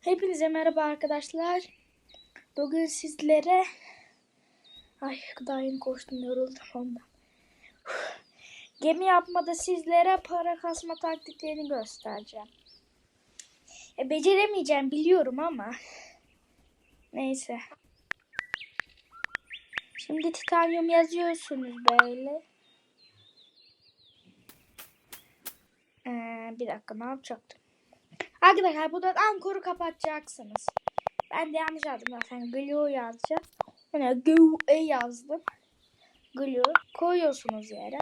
Hepinize merhaba arkadaşlar. Bugün sizlere ay daha yeni koştum yoruldum ondan. Gemi yapmada sizlere para kasma taktiklerini göstereceğim. E, beceremeyeceğim biliyorum ama neyse. Şimdi titanyum yazıyorsunuz böyle. Ee, bir dakika ne yapacaktım? Arkadaşlar buradan ankoru kapatacaksınız. Ben de yanlış yazdım zaten. Glue yazacağım. Yani glue yazdım. Glue koyuyorsunuz yere.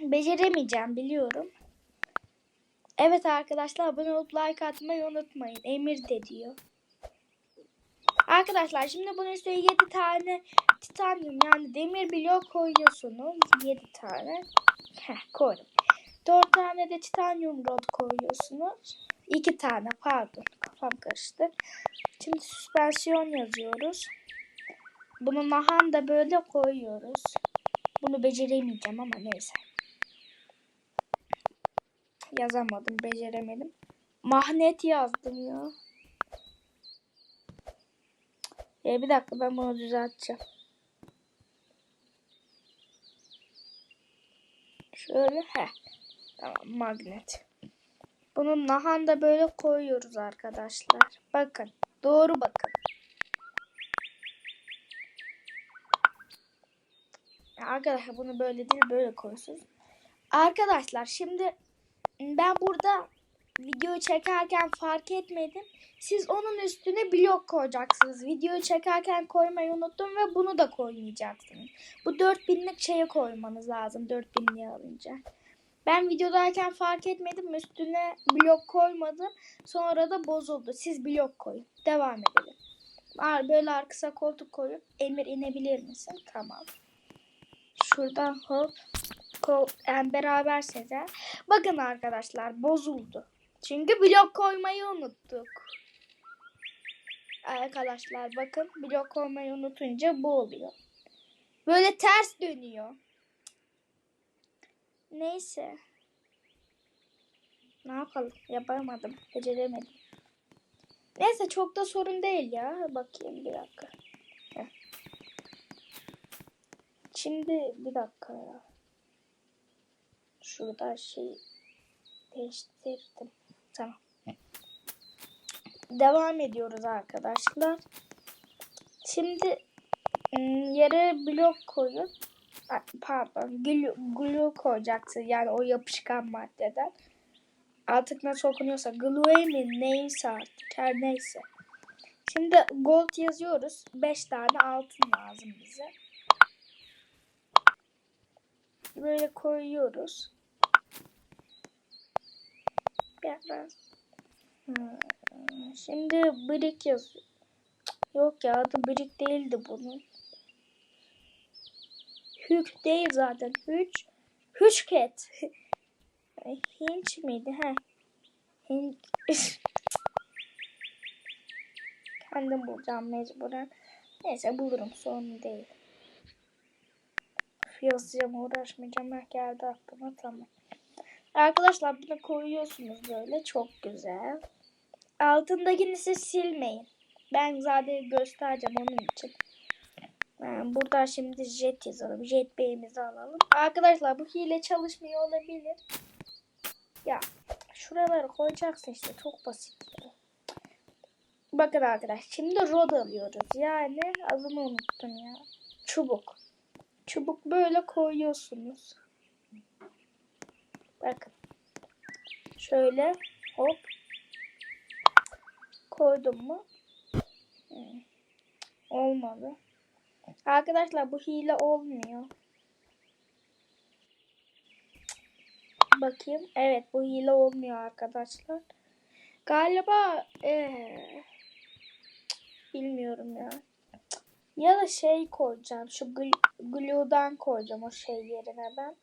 Beceremeyeceğim biliyorum. Evet arkadaşlar abone olup like atmayı unutmayın. Emir de diyor. Arkadaşlar şimdi bunun üstüne 7 tane titanyum yani demir blok koyuyorsunuz. 7 tane. Heh koydum. 4 tane de titanyum rod koyuyorsunuz. 2 tane pardon kafam karıştı. Şimdi süspansiyon yazıyoruz. Bunu nahan da böyle koyuyoruz. Bunu beceremeyeceğim ama neyse. Yazamadım, beceremedim. Mahnet yazdım ya. E, bir dakika ben bunu düzelteceğim. Şöyle he. Tamam magnet. Bunu nahan da böyle koyuyoruz arkadaşlar. Bakın. Doğru bakın. Arkadaşlar bunu böyle değil böyle koyuyorsunuz. Arkadaşlar şimdi ben burada videoyu çekerken fark etmedim. Siz onun üstüne blok koyacaksınız. Videoyu çekerken koymayı unuttum ve bunu da koymayacaksınız. Bu 4000'lik şeye koymanız lazım 4000'liği alınca. Ben videodayken fark etmedim. Üstüne blok koymadım. Sonra da bozuldu. Siz blok koyun. Devam edelim. Böyle arkasına koltuk koyup Emir inebilir misin? Tamam. Şuradan hop kol, yani beraber sezer. Bakın arkadaşlar bozuldu. Çünkü blok koymayı unuttuk. Arkadaşlar bakın blok koymayı unutunca bu oluyor. Böyle ters dönüyor. Neyse. Ne yapalım? Yapamadım. Beceremedim. Neyse çok da sorun değil ya. Bakayım bir dakika. Şimdi bir dakika ya. Şurada şey değiştirdim. Tamam. Devam ediyoruz arkadaşlar. Şimdi yere blok koyup pardon glue, glue koyacaksın yani o yapışkan maddeden. Artık nasıl okunuyorsa glue mi neyse artık her neyse. Şimdi gold yazıyoruz. 5 tane altın lazım bize. Böyle koyuyoruz. Biraz. Hmm. Şimdi brick yazıyor. Yok ya adı brick değildi bunun. Hük değil zaten. Hüç. Hüçket. Hinç miydi? He. Hinç. Kendim bulacağım mecburen. Neyse bulurum sorun değil. Yazacağım uğraşmayacağım. Heh, geldi aklıma tamam. Arkadaşlar bunu koyuyorsunuz böyle. Çok güzel. Altındakini siz silmeyin. Ben zaten göstereceğim onun için. Yani burada şimdi jet yazalım. Jet beyimizi alalım. Arkadaşlar bu hile çalışmıyor olabilir. Ya şuraları koyacaksın işte. Çok basit. Bakın arkadaşlar. Şimdi rod alıyoruz. Yani adını unuttum ya. Çubuk. Çubuk böyle koyuyorsunuz. Bakın. Şöyle hop. Koydum mu? Hmm. Olmadı. Arkadaşlar bu hile olmuyor. Bakayım. Evet bu hile olmuyor arkadaşlar. Galiba ee, bilmiyorum ya. Ya da şey koyacağım. Şu glue'dan koyacağım o şey yerine ben.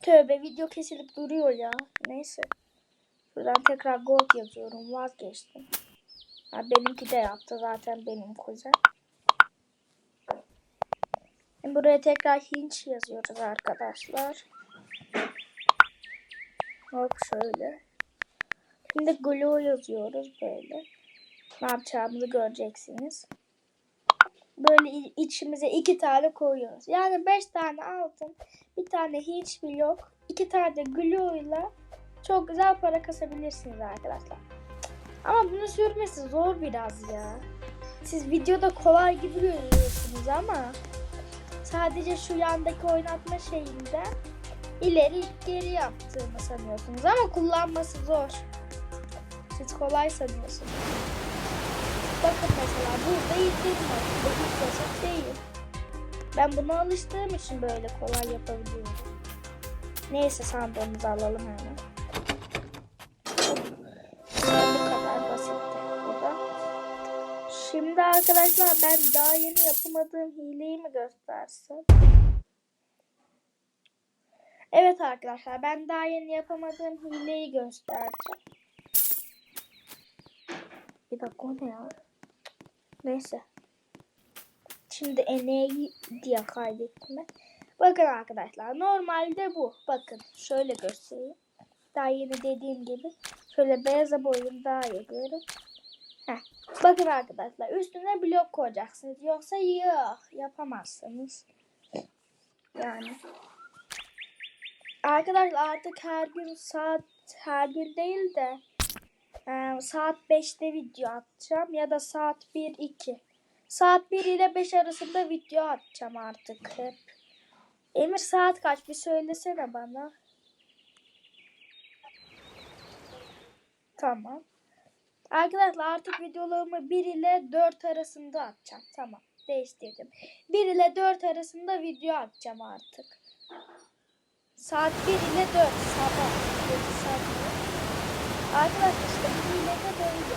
Tövbe video kesilip duruyor ya. Neyse. Buradan tekrar gold yazıyorum. Vazgeçtim. Ha, benimki de yaptı zaten benim kuzen. Buraya tekrar hinç yazıyoruz arkadaşlar. Hop şöyle. Şimdi glue yazıyoruz böyle. Ne yapacağımızı göreceksiniz. Böyle içimize iki tane koyuyoruz. Yani beş tane altın, bir tane hiç yok, iki tane glue ile çok güzel para kasabilirsiniz arkadaşlar. Ama bunu sürmesi zor biraz ya. Siz videoda kolay gibi görüyorsunuz ama sadece şu yandaki oynatma şeyinde ileri geri yaptığımı sanıyorsunuz ama kullanması zor. Siz kolay sanıyorsunuz. Bakın mesela burada var. Bu hiç basit değil. Ben buna alıştığım için böyle kolay yapabiliyorum. Neyse sandığımızı alalım hemen. Arkadaşlar ben daha yeni yapamadığım hileyi mi göstersem? Evet arkadaşlar ben daha yeni yapamadığım hileyi göstereceğim. Bir dakika o ne ya? Neyse. Şimdi eneği diye kaydettim ben. Bakın arkadaşlar normalde bu. Bakın şöyle göstereyim. Daha yeni dediğim gibi. Şöyle beyaza boyayayım daha görün. Heh. Bakın arkadaşlar üstüne blok koyacaksınız. Yoksa yok yapamazsınız. Yani. Arkadaşlar artık her gün saat her gün değil de e, saat 5'te video atacağım ya da saat 1-2. Saat 1 ile 5 arasında video atacağım artık hep. Emir saat kaç bir söylesene bana. Tamam. Arkadaşlar artık videolarımı 1 ile 4 arasında atacağım. Tamam. Değiştirdim. 1 ile 4 arasında video atacağım artık. Saat 1 ile 4 sabah. 7 saat. Arkadaşlar işte bu ile de böyle.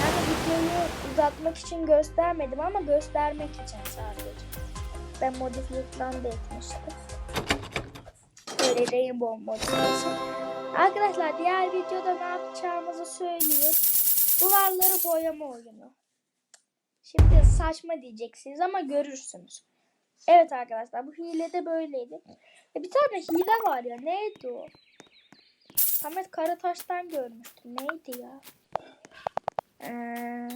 Yani videoyu uzatmak için göstermedim ama göstermek için sadece. Ben modifiye falan da etmiştim. Böyle rainbow modifiyesi. Arkadaşlar diğer videoda ne yapacağımızı söyleyeyim. Duvarları boyama oyunu. Şimdi saçma diyeceksiniz ama görürsünüz. Evet arkadaşlar bu hile de böyleydi. E, bir tane hile var ya neydi o? Samet Karataş'tan görmüştüm. Neydi ya? Ee,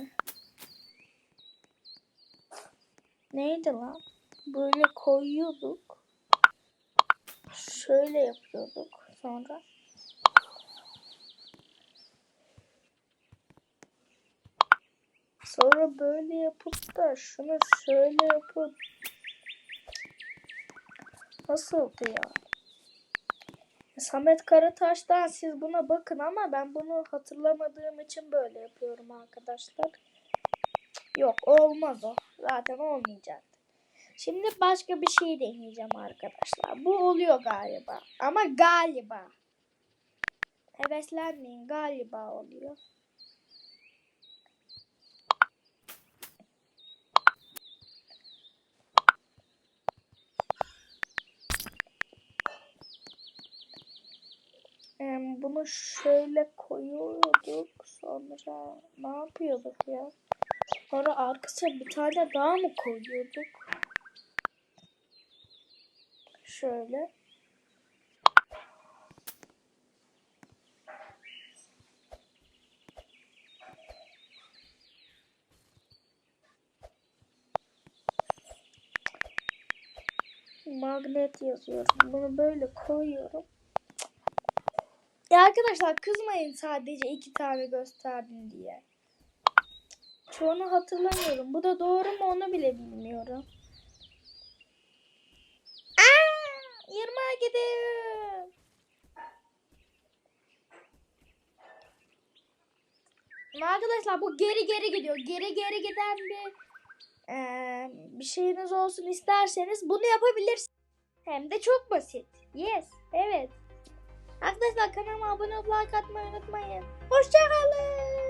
neydi lan? Böyle koyuyorduk. Şöyle yapıyorduk sonra. Sonra böyle yapıp da şunu şöyle yapıp Nasıldı ya? Samet Karataş'tan siz buna bakın ama ben bunu hatırlamadığım için böyle yapıyorum arkadaşlar. Yok olmaz o. Zaten olmayacaktı. Şimdi başka bir şey deneyeceğim arkadaşlar. Bu oluyor galiba. Ama galiba. Heveslenmeyin galiba oluyor. Bunu şöyle koyuyorduk. Sonra ne yapıyorduk ya? Sonra arkasına bir tane daha mı koyuyorduk? Şöyle. Magnet yazıyorum. Bunu böyle koyuyorum. Ya arkadaşlar kızmayın sadece iki tane gösterdim diye. Çoğunu hatırlamıyorum. Bu da doğru mu onu bile bilmiyorum. Aa, 20'a gidiyor. Ama Arkadaşlar bu geri geri gidiyor. Geri geri giden bir eee, bir şeyiniz olsun isterseniz bunu yapabilirsiniz. Hem de çok basit. Yes. Evet. Arkadaşlar kanalıma abone olup like unutmayın. Hoşçakalın.